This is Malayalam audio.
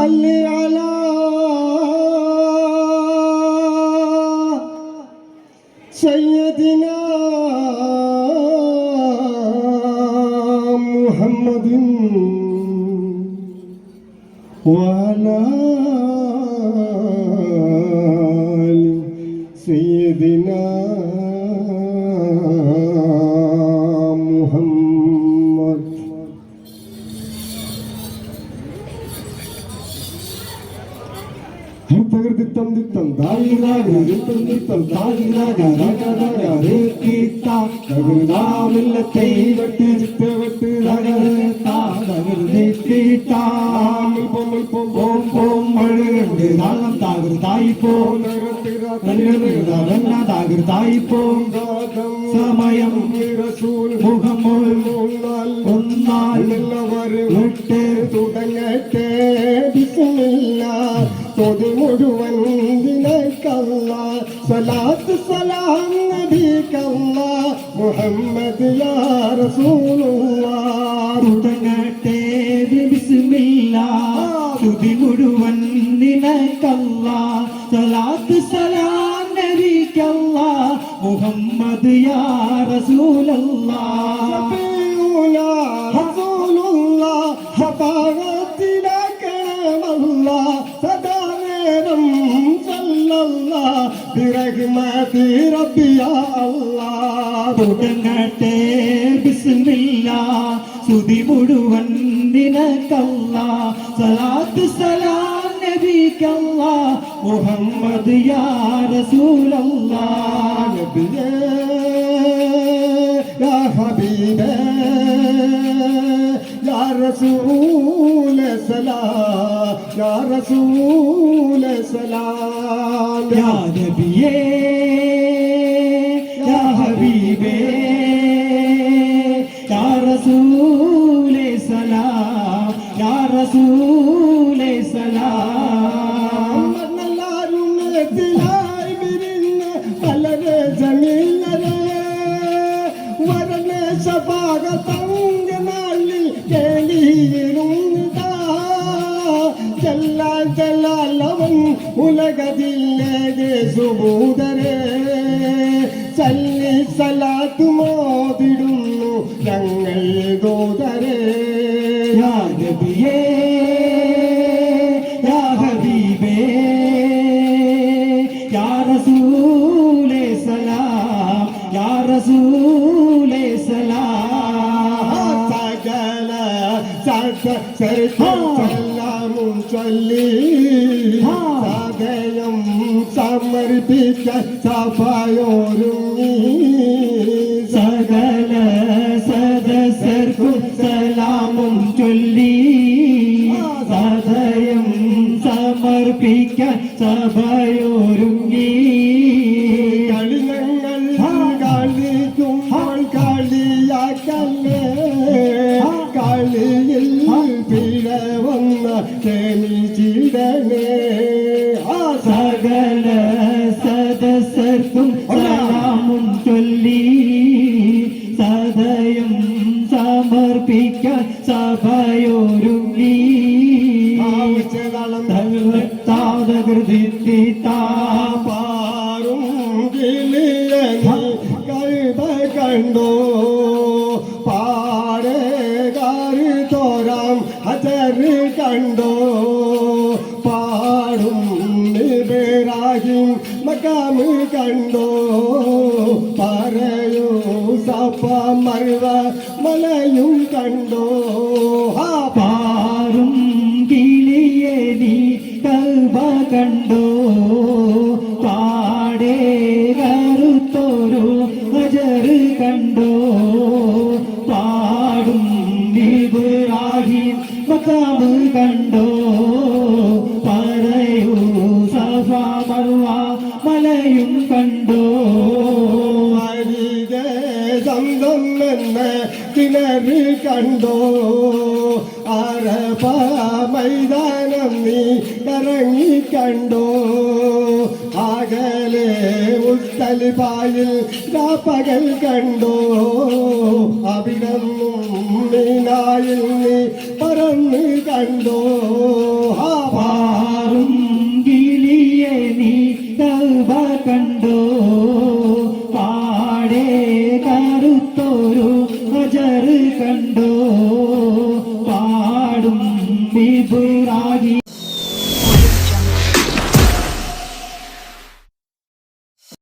صل على سيدنا محمد وعلى தகிர்தித்தம் தித்தம் தாயிராக நித்தம் நித்தம் தாயிராக ராஜாராக ரேக்கீத்தா தகிர்தாம் இல்லத்தை வெட்டு விட்டு வெட்டு தகர்தா தகிர்தீத்தா அல்பம் அல்பம் ஓம் ஓம் மழுகண்டு தாகம் தாகிரு தாய் போம் தாகிரு தாய் போம் சமயம் முகம் முழு നിനക്കല്ല സലാത്ത് സലാം നബിക്കല്ല. മുഹമ്മദ് യാ റസൂലുള്ളാഹ് തുടങ്ങട്ടെ ബിസ്മില്ല. തുതി മുഴുവൻ നിനക്കല്ല. സലാത്ത് സലാം നബിക്കല്ല. മുഹമ്മദ് യാ റസൂലല്ലാ സല്ലല്ലാ ബിറഹ്മതി റബ്ബിയ അല്ലാഹ് തുടങ്ങട്ടെ ബിസ്മില്ല. സുതി മുഴുവൻ നിനക്കല്ല. സലാത്ത് സലാം നബിക്കല്ല. മുഹമ്മദ് യാ റസൂലല്ലാ. നബിയേ യാ ഹബീബേ യാ റസൂല സലാം റസൂല സലാം. യാ നബിയേ യാ ഹബീബേ യാ റസൂലേ സലാം യാ റസൂലേ സലാം. എല്ലാരും എത്തിലായി വിരിഞ്ഞ് വളരെ ജമീലരെ വരനെ ശപാക തങ്ക നാളിൽ കേളിയിരുന്നതാ ജല്ലാൽ ജലാലവൻ ഉലകതില്ലേകെ സുബൂതരെ സല്ലി സലാത്ത് മോതിടുന്നു ഞങ്ങൾ ദോതരെ യാ നബിയേ യാ ഹബീബേ യാ റസൂലേ സലാം യാ റസൂലേ സകലാമും ചൊല്ലി സകലം സമർപ്പിച്ച സഭയോരുങ്ങി സകല സദസ്സർക്കും സലാമും ചൊല്ലി സദയം സമർപ്പിക്ക സഭയൊരുങ്ങി. വന്ന ക്ഷമിച്ചിടണേ ആ സകല സദസ്സർക്കും സലാമും ചൊല്ലി സദയം സമർപ്പിക്കാൻ സഭയൊരുങ്ങി. ആവശ്യതളം തകൃതി கண்டோ பாடும் பேராகின் மக்காமு கண்டோ பறையோ சாப்பா மருவ மலையும் கண்டோ பாரும் മലയും കണ്ടോ അരികെ സ്വന്തം എന്ന് കിണറ് കണ്ടോ അറബ മൈതാനം നീ ഇറങ്ങി കണ്ടോ അകലെ മുത്തലിബായിൽ പകൽ കണ്ടോ അവിടന്നും മീനായിൽ നീ പറന്ന് കണ്ടോ കണ്ടോ പാടും വിപുരാഗി